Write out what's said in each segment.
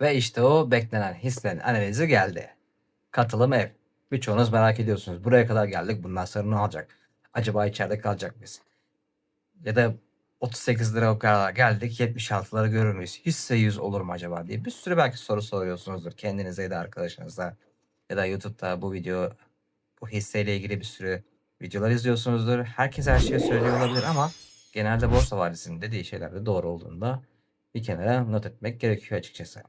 Ve işte o beklenen hislerin analizi geldi. Katılım ev. Birçoğunuz merak ediyorsunuz. Buraya kadar geldik. Bundan sonra ne olacak? Acaba içeride kalacak mıyız? Ya da 38 lira o kadar geldik. 76'ları görür müyüz? Hisse 100 olur mu acaba diye bir sürü belki soru soruyorsunuzdur kendinize ya da arkadaşınıza. Ya da YouTube'da bu video bu hisseyle ilgili bir sürü videolar izliyorsunuzdur. Herkes her şeyi söylüyor olabilir ama genelde borsa vadisinin dediği şeyler de doğru olduğunda bir kenara not etmek gerekiyor açıkçası.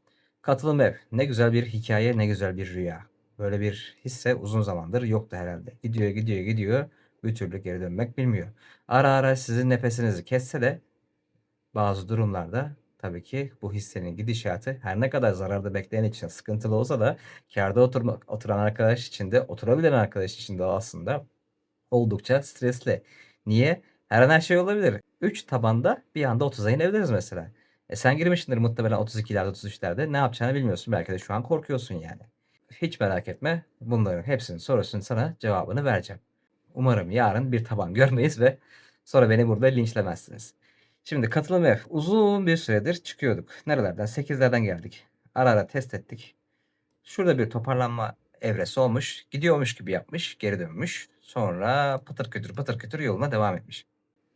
Katılım ev. Ne güzel bir hikaye, ne güzel bir rüya. Böyle bir hisse uzun zamandır yoktu herhalde. Gidiyor, gidiyor, gidiyor. Bir türlü geri dönmek bilmiyor. Ara ara sizin nefesinizi kesse de bazı durumlarda tabii ki bu hissenin gidişatı her ne kadar zararda bekleyen için sıkıntılı olsa da kârda oturmak oturan arkadaş için de oturabilen arkadaş için de aslında oldukça stresli. Niye? Her an her şey olabilir. 3 tabanda bir anda 30'a inebiliriz mesela. E sen girmişsindir muhtemelen 32'lerde 33'lerde ne yapacağını bilmiyorsun. Belki de şu an korkuyorsun yani. Hiç merak etme. Bunların hepsinin sorusunu sana cevabını vereceğim. Umarım yarın bir taban görmeyiz ve sonra beni burada linçlemezsiniz. Şimdi katılım F uzun bir süredir çıkıyorduk. Nerelerden? 8'lerden geldik. Ara ara test ettik. Şurada bir toparlanma evresi olmuş. Gidiyormuş gibi yapmış. Geri dönmüş. Sonra pıtır kütür pıtır kütür yoluna devam etmiş.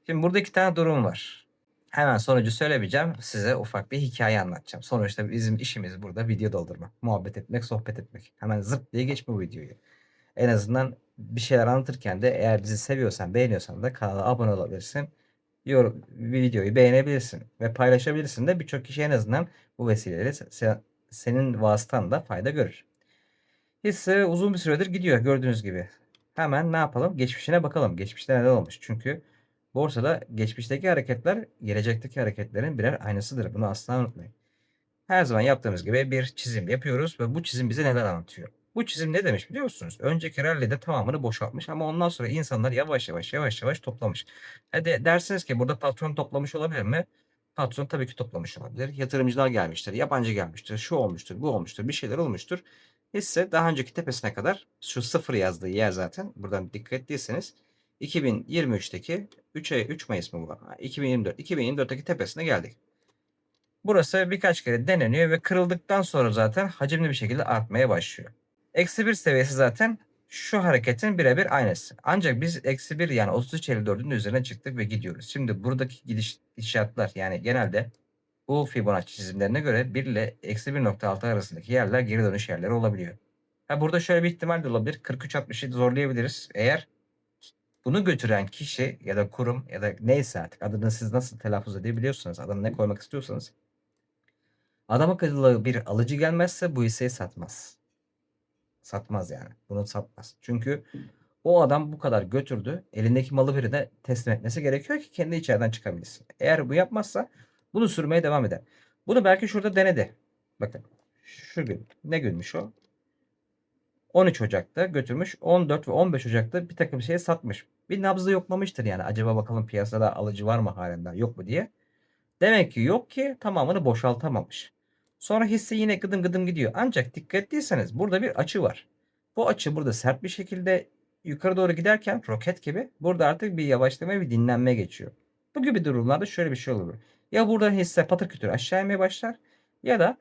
Şimdi burada iki tane durum var. Hemen sonucu söylemeyeceğim. Size ufak bir hikaye anlatacağım. Sonuçta bizim işimiz burada video doldurmak. Muhabbet etmek, sohbet etmek. Hemen zırt diye geç bu videoyu. En azından bir şeyler anlatırken de eğer bizi seviyorsan, beğeniyorsan da kanala abone olabilirsin. Yorum, videoyu beğenebilirsin ve paylaşabilirsin de birçok kişi en azından bu vesileyle se- senin vasıtanla fayda görür. Hisse uzun bir süredir gidiyor gördüğünüz gibi. Hemen ne yapalım? Geçmişine bakalım. Geçmişte neler olmuş? Çünkü borsada geçmişteki hareketler gelecekteki hareketlerin birer aynasıdır. Bunu asla unutmayın. Her zaman yaptığımız gibi bir çizim yapıyoruz ve bu çizim bize neler anlatıyor? Bu çizim ne demiş biliyor musunuz? Önceki rallide tamamını boşaltmış ama ondan sonra insanlar yavaş yavaş yavaş yavaş toplamış. Hadi dersiniz ki burada patron toplamış olabilir mi? Patron tabii ki toplamış olabilir. Yatırımcılar gelmiştir, yabancı gelmiştir, şu olmuştur, bu olmuştur, bir şeyler olmuştur. Hisse daha önceki tepesine kadar şu sıfır yazdığı yer zaten buradan dikkat ettiyseniz 2023'teki 3, 3 Mayıs mı bu? Ha, 2024. 2024'teki tepesine geldik. Burası birkaç kere deneniyor ve kırıldıktan sonra zaten hacimli bir şekilde artmaya başlıyor. Eksi 1 seviyesi zaten şu hareketin birebir aynısı. Ancak biz eksi 1 yani 33.54'ün üzerine çıktık ve gidiyoruz. Şimdi buradaki gidiş gidişatlar yani genelde bu Fibonacci çizimlerine göre 1 ile eksi 1.6 arasındaki yerler geri dönüş yerleri olabiliyor. Ha burada şöyle bir ihtimal de olabilir. 43.60'ı zorlayabiliriz. Eğer bunu götüren kişi ya da kurum ya da neyse artık adını siz nasıl telaffuz edebiliyorsanız adını ne koymak istiyorsanız adam akıllı bir alıcı gelmezse bu hisseyi satmaz. Satmaz yani. Bunu satmaz. Çünkü o adam bu kadar götürdü. Elindeki malı birine teslim etmesi gerekiyor ki kendi içeriden çıkabilsin. Eğer bu yapmazsa bunu sürmeye devam eder. Bunu belki şurada denedi. Bakın. Şu gün. Ne günmüş o? 13 Ocak'ta götürmüş. 14 ve 15 Ocak'ta bir takım şey satmış. Bir nabzı yoklamıştır yani. Acaba bakalım piyasada alıcı var mı halinden yok mu diye. Demek ki yok ki tamamını boşaltamamış. Sonra hisse yine gıdım gıdım gidiyor. Ancak dikkat ettiyseniz burada bir açı var. Bu açı burada sert bir şekilde yukarı doğru giderken roket gibi burada artık bir yavaşlama bir dinlenme geçiyor. Bu gibi durumlarda şöyle bir şey olur. Ya burada hisse patır kütür aşağı inmeye başlar ya da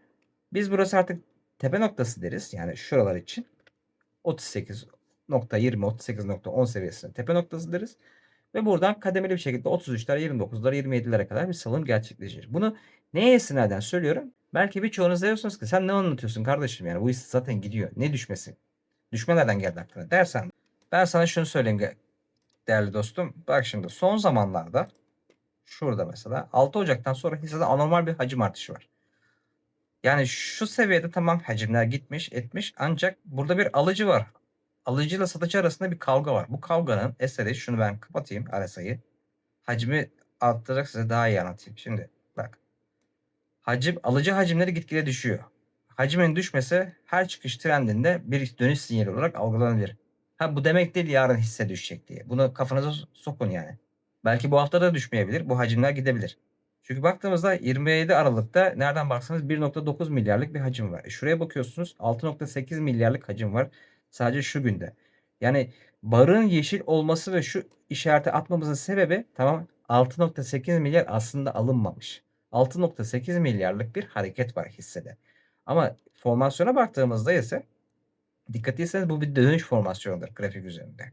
biz burası artık tepe noktası deriz. Yani şuralar için 38.20 38.10 seviyesinde tepe noktası deriz. Ve buradan kademeli bir şekilde 33'ler, 29'lar, 27'lere kadar bir salım gerçekleşir. Bunu neye istinaden söylüyorum? Belki birçoğunuz diyorsunuz ki sen ne anlatıyorsun kardeşim yani bu hisse zaten gidiyor. Ne düşmesi? Düşme nereden geldi aklına dersen ben sana şunu söyleyeyim değerli dostum. Bak şimdi son zamanlarda şurada mesela 6 Ocak'tan sonra hissede anormal bir hacim artışı var. Yani şu seviyede tamam hacimler gitmiş etmiş ancak burada bir alıcı var. Alıcıyla satıcı arasında bir kavga var. Bu kavganın eseri şunu ben kapatayım RSI'yi. Hacmi arttıracak size daha iyi anlatayım. Şimdi bak. Hacim, alıcı hacimleri gitgide düşüyor. Hacmin düşmesi her çıkış trendinde bir dönüş sinyali olarak algılanabilir. Ha bu demek değil yarın hisse düşecek diye. Bunu kafanıza sokun yani. Belki bu hafta da düşmeyebilir. Bu hacimler gidebilir. Çünkü baktığımızda 27 Aralık'ta nereden baksanız 1.9 milyarlık bir hacim var. E şuraya bakıyorsunuz 6.8 milyarlık hacim var. Sadece şu günde. Yani barın yeşil olması ve şu işareti atmamızın sebebi tamam 6.8 milyar aslında alınmamış. 6.8 milyarlık bir hareket var hissede. Ama formasyona baktığımızda ise dikkat etseniz bu bir dönüş formasyonudur grafik üzerinde.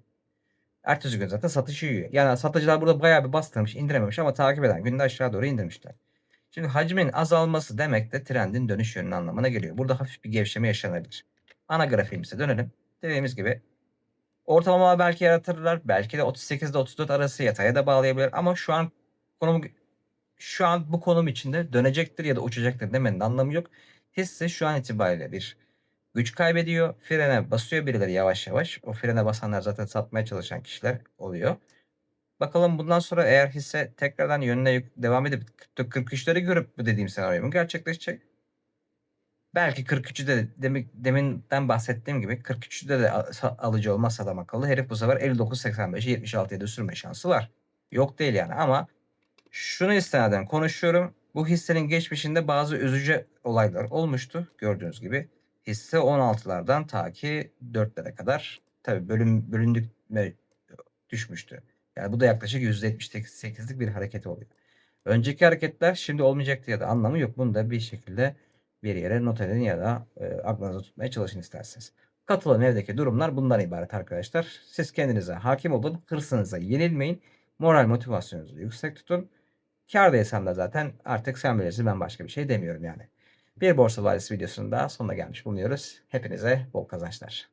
Ertesi gün zaten satışı yiyor. Yani satıcılar burada bayağı bir bastırmış, indirememiş ama takip eden günde aşağı doğru indirmişler. Şimdi hacmin azalması demek de trendin dönüş yönü anlamına geliyor. Burada hafif bir gevşeme yaşanabilir. Ana grafiğimize dönelim. Dediğimiz gibi ortalama belki yaratırlar. Belki de 38 ile 34 arası yataya da bağlayabilir. Ama şu an konum şu an bu konum içinde dönecektir ya da uçacaktır demenin anlamı yok. Hisse şu an itibariyle bir güç kaybediyor. Frene basıyor birileri yavaş yavaş. O frene basanlar zaten satmaya çalışan kişiler oluyor. Bakalım bundan sonra eğer hisse tekrardan yönüne devam edip 43'leri görüp bu dediğim senaryo mu gerçekleşecek? Belki 43'ü de demin, deminden bahsettiğim gibi 43'ü de sa- alıcı olmazsa adam akıllı herif bu sefer 59.85'i 76'ya da sürme şansı var. Yok değil yani ama şunu istinaden konuşuyorum. Bu hissenin geçmişinde bazı üzücü olaylar olmuştu. Gördüğünüz gibi hisse 16'lardan ta ki 4'lere kadar tabi bölüm bölündük düşmüştü. Yani bu da yaklaşık %78'lik bir hareket oluyor. Önceki hareketler şimdi olmayacaktı ya da anlamı yok. Bunu da bir şekilde bir yere not edin ya da e, aklınızda tutmaya çalışın isterseniz. Katılım evdeki durumlar bundan ibaret arkadaşlar. Siz kendinize hakim olun, hırsınıza yenilmeyin, moral motivasyonunuzu yüksek tutun. Kârdaysan da zaten artık sen bilirsin ben başka bir şey demiyorum yani. Bir Borsa Vadisi videosunun daha sonuna gelmiş bulunuyoruz. Hepinize bol kazançlar.